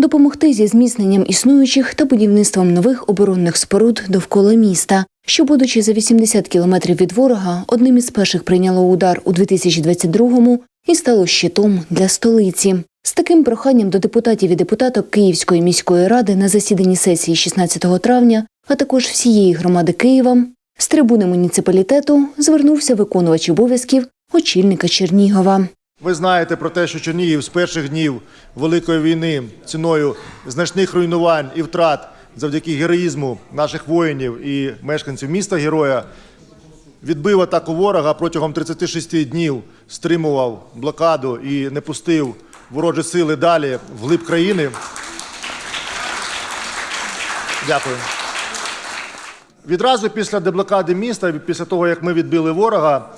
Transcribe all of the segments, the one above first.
допомогти зі зміцненням існуючих та будівництвом нових оборонних споруд довкола міста, що, будучи за 80 кілометрів від ворога, одним із перших прийняло удар у 2022-му і стало щитом для столиці. З таким проханням до депутатів і депутаток Київської міської ради на засіданні сесії 16 травня, а також всієї громади Києва, з трибуни муніципалітету звернувся виконувач обов'язків очільника Чернігова. Ви знаєте про те, що Чернігів з перших днів Великої війни ціною значних руйнувань і втрат завдяки героїзму наших воїнів і мешканців міста героя відбив атаку ворога протягом 36 днів, стримував блокаду і не пустив ворожі сили далі вглиб країни. Дякую. Відразу після деблокади міста, після того як ми відбили ворога,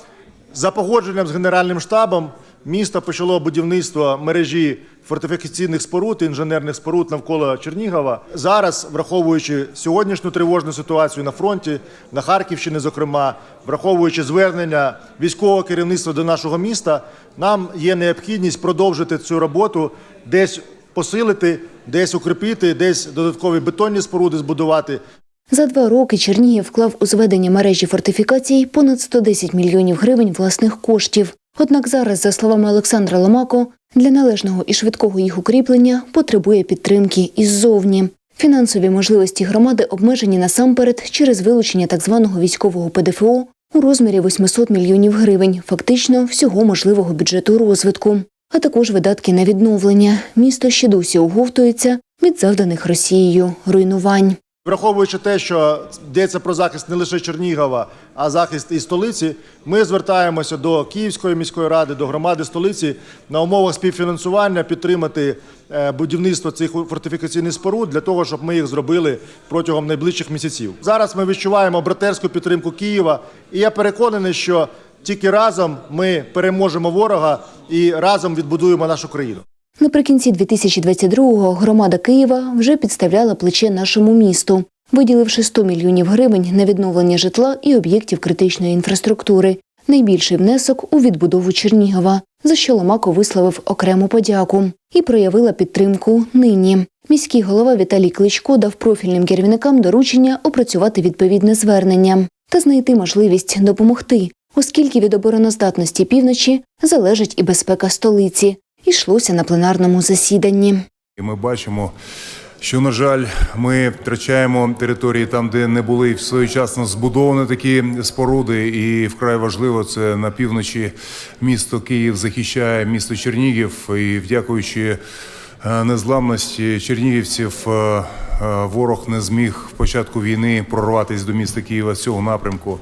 за погодженням з Генеральним штабом місто почало будівництво мережі фортифікаційних споруд, інженерних споруд навколо Чернігова. Зараз, враховуючи сьогоднішню тривожну ситуацію на фронті, на Харківщині, зокрема, враховуючи звернення військового керівництва до нашого міста, нам є необхідність продовжити цю роботу, десь посилити, десь укріпити, десь додаткові бетонні споруди збудувати. За два роки Чернігів вклав у зведення мережі фортифікацій понад 110 мільйонів гривень власних коштів. Однак зараз, за словами Олександра Ломако, для належного і швидкого їх укріплення потребує підтримки іззовні. Фінансові можливості громади обмежені насамперед через вилучення так званого військового ПДФО у розмірі 800 мільйонів гривень, фактично всього можливого бюджету розвитку, а також видатки на відновлення. Місто ще досі оговтується від завданих Росією руйнувань. Враховуючи те, що йдеться про захист не лише Чернігова, а захист і столиці, ми звертаємося до Київської міської ради, до громади столиці на умовах співфінансування підтримати е, будівництво цих фортифікаційних споруд для того, щоб ми їх зробили протягом найближчих місяців. Зараз ми відчуваємо братерську підтримку Києва, і я переконаний, що тільки разом ми переможемо ворога і разом відбудуємо нашу країну. Наприкінці 2022-го громада Києва вже підставляла плече нашому місту, виділивши 100 мільйонів гривень на відновлення житла і об'єктів критичної інфраструктури. Найбільший внесок у відбудову Чернігова, за що Ломако висловив окрему подяку і проявила підтримку нині. Міський голова Віталій Кличко дав профільним керівникам доручення опрацювати відповідне звернення та знайти можливість допомогти, оскільки від обороноздатності півночі залежить і безпека столиці. Ішлося на пленарному засіданні. Ми бачимо, що, на жаль, ми втрачаємо території там, де не були своєчасно збудовані такі споруди. І вкрай важливо це на півночі місто Київ захищає місто Чернігів. І дякуючи е, незламності чернігівців, е, ворог не зміг в початку війни прорватися до міста Києва з цього напрямку.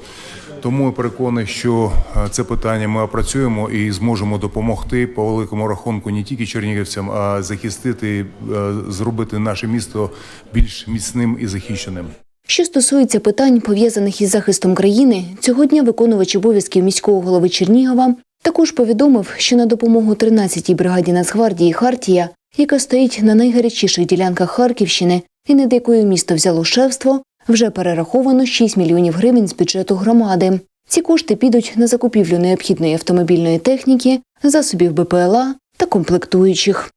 Тому я переконаний, що е, це питання ми опрацюємо і зможемо допомогти по великому рахунку не тільки чернігівцям, а захистити, е, зробити наше місто більш міцним і захищеним. Що стосується питань, пов'язаних із захистом країни, цього дня виконувач обов'язків міського голови Чернігова також повідомив, що на допомогу 13-й бригаді Нацгвардії Хартія, яка стоїть на найгарячіших ділянках Харківщини і над якою місто взяло шефство, вже перераховано 6 мільйонів гривень з бюджету громади. Ці кошти підуть на закупівлю необхідної автомобільної техніки, засобів БПЛА та комплектуючих.